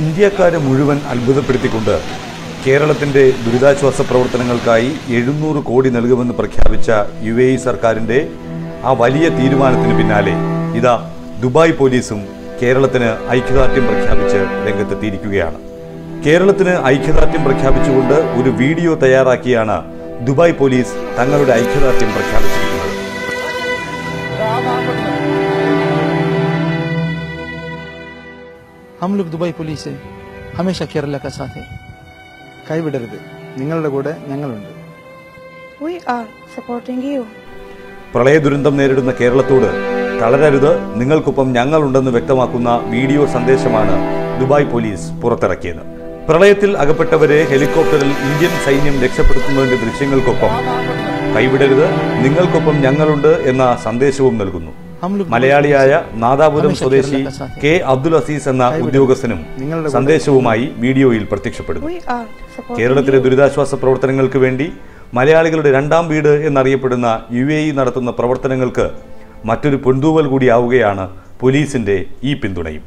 ഇന്ത്യക്കാരെ മുഴുവൻ അത്ഭുതപ്പെടുത്തിക്കൊണ്ട് കേരളത്തിന്റെ ദുരിതാശ്വാസ പ്രവർത്തനങ്ങൾക്കായി എഴുന്നൂറ് കോടി നൽകുമെന്ന് പ്രഖ്യാപിച്ച യു എ ഇ സർക്കാരിന്റെ ആ വലിയ തീരുമാനത്തിന് പിന്നാലെ ഇതാ ദുബായ് പോലീസും കേരളത്തിന് ഐക്യദാർഢ്യം പ്രഖ്യാപിച്ച് രംഗത്തെത്തിയിരിക്കുകയാണ്. കേരളത്തിന് ഐക്യദാർഢ്യം പ്രഖ്യാപിച്ചുകൊണ്ട് ഒരു വീഡിയോ തയ്യാറാക്കിയാണ് ദുബായ് പോലീസ് തങ്ങളുടെ ഐക്യദാർഢ്യം പ്രഖ്യാപിച്ചിരിക്കുന്നത് हम लोग दुबई पुलिस है हमेशा केरला का साथ है കൈവിടരുത് നിങ്ങളുടെ കൂടെ ഞങ്ങളുണ്ട് We are supporting you. പ്രളയ ദുരന്തം നേരിടുന്ന കേരളത്തോട് തളരരുത് നിങ്ങൾക്കൊപ്പം ഞങ്ങളുണ്ടെന്ന് വ്യക്തമാക്കുന്ന വീഡിയോ സന്ദേശമാണ് ദുബായ് പോലീസ് പുറത്തിറക്കിയത് പ്രളയത്തിൽ അകപ്പെട്ടവരെ ഹെലികോപ്റ്ററിൽ ഇന്ത്യൻ സൈന്യം രക്ഷപ്പെടുത്തുന്നതിന്റെ ദൃശ്യങ്ങൾക്കൊപ്പം കൈവിടരുത് നിങ്ങൾക്കൊപ്പം ഞങ്ങളുണ്ട് എന്ന സന്ദേശവും നൽകുന്നു हम लोग മലയാളിയായ നാദാപുരം സ്വദേശി കാ അബ്ദുൽ അസീസ് എന്ന ഉദ്യോഗസ്ഥനും സന്ദേശവുമായി വീഡിയോയിൽ പ്രത്യക്ഷപ്പെടുന്നു. കേരളത്തിലെ. ദുരിതാശ്വാസ പ്രവർത്തനങ്ങൾക്ക് വേണ്ടി മലയാളികളുടെ രണ്ടാം വീട് എന്നറിയപ്പെടുന്ന യു എ ഇ നടത്തുന്ന പ്രവർത്തനങ്ങൾക്ക് മറ്റൊരു പൊന്തൂവൽ കൂടിയാവുകയാണ് പോലീസിന്റെ ഈ പിന്തുണയും.